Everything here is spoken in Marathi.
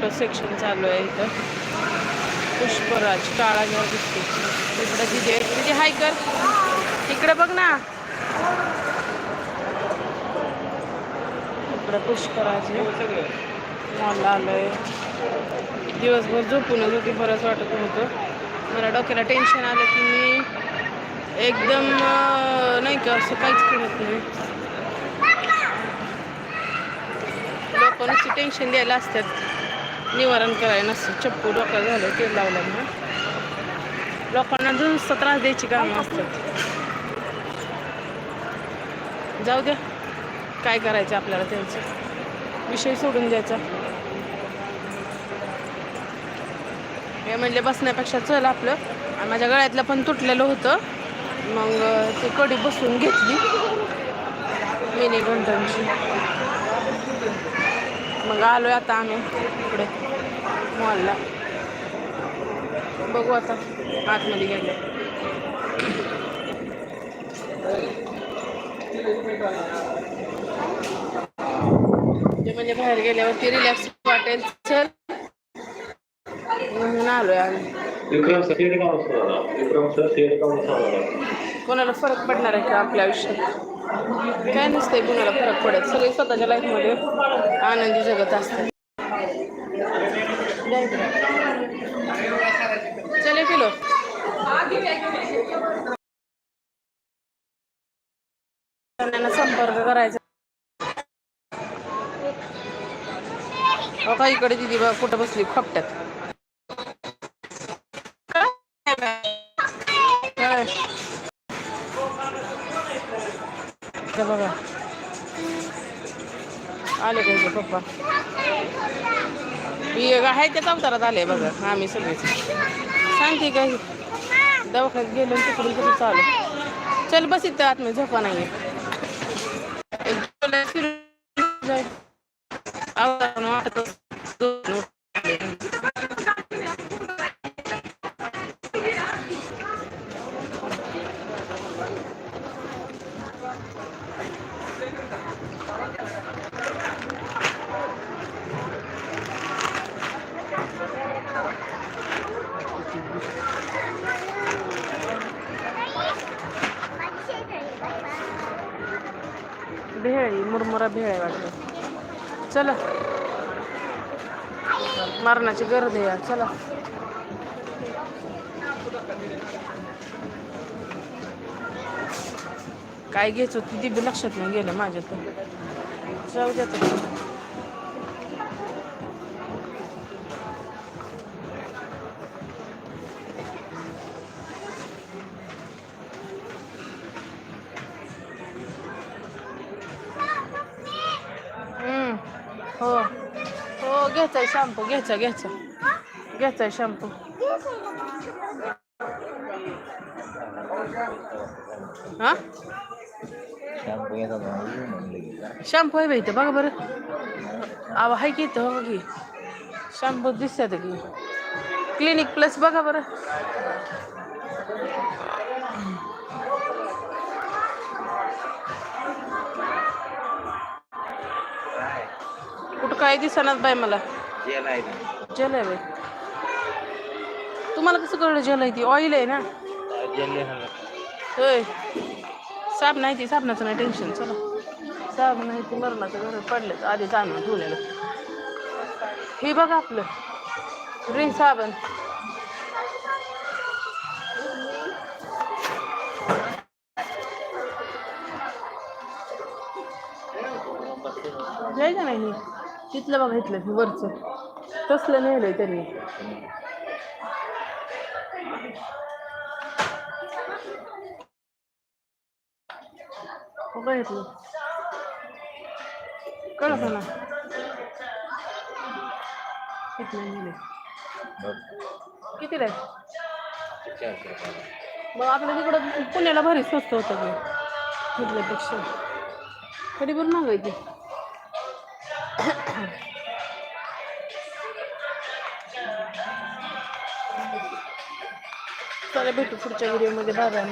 मोठं सेक्शन चालू आहे इथं. पुष्पराज काळा घर दिसते इकडं तिथे तिथे हाय कर. इकडं बघ ना. इकडं पुष्पराज आहे. मॉल आहे दिवसभर झोपूनच होती बरंच वाटत नव्हतं. मला डोक्याला टेन्शन आलं की मी एकदम नाही का असं काहीच करत नाही. लोकांची टेन्शन द्यायला असतात. निवारण करायला नसतं. चप्पू डोक्यात झालं तेल लावलं ना लोकांना नुसतं त्रास द्यायची कामं असतात जाऊ द्या काय करायचं आपल्याला त्यांचं? विषय सोडून द्यायचा. हे म्हणजे बसण्यापेक्षा चल आपलं. आणि माझ्या गळ्यातलं पण तुटलेलं होतं. मग ती कडी बसून घेतली. मिनी घंटांची मग आलोय आता आम्ही इकडे मॉलला. बघू आता आतमध्ये गेले. ते म्हणजे बाहेर गेल्यावरती रिलॅक्स वाटेल चल. म्हणून आलोय आम्ही. कोणाला फरक पडणार आहे का आपल्या आयुष्यात? काय नसतंय कुणाला फरक पडत. सगळे स्वतःच्या लाईफमध्ये आनंदी जगत असतात. चले इकडे. किलो संपर्क करायचा. आता इकडे दिदी बघ कुठं बसली? खोपट्यात. इथं बघा. आले पाहिजे पप्पा. आहे त्या चौतारात आले बघा आम्ही सगळेच सांगते काही दवाखान्यात गेलो आणि तिकडून कसं चालू. चल बस इथं आतमध्ये झोपा नाही भेळ आहे, मुरमुरा भेळ आहे वाटतं. चला. मरणाची गरज आहे. चला. काय घ्यायचं होतं ती बी लक्षात नाही गेलं माझ्या तर जाऊ द्या तर. हम्म. हो हो घ्यायचा शॅम्पू घ्यायचा घ्यायचा घ्यायचा शॅम्पू हा शॅम्पू आहे बाई बघा बरं आवा आहे की इथं की शॅम्पू दिसतात की क्लिनिक प्लस बघा बरं काय दिसणार बाई मला. जेल आहे ना. जेल आहे बाई. तुम्हाला कसं कळलं जेल आहे ती? ऑइल आहे ना? जेल होय. साप नाही ती साबणाचं नाही टेन्शन चला. साप नाही ती मरणाचं घर पडलं आधीच आणून ठेवलेलं हे बघा आपलं. रिन साबण. नाही का नाही तिथलं बघा इथलं वरचं. तसलं नेलंय त्यांनी. बघा इथलं. कळत ना इथलं नेलंय कितीला आहे? मग आपल्या तिकडं पुण्याला भारी स्वस्त होतं ते इथल्यापेक्षा. कधी बरं ती? चला भेटू पुढच्या व्हिडिओमध्ये बाबा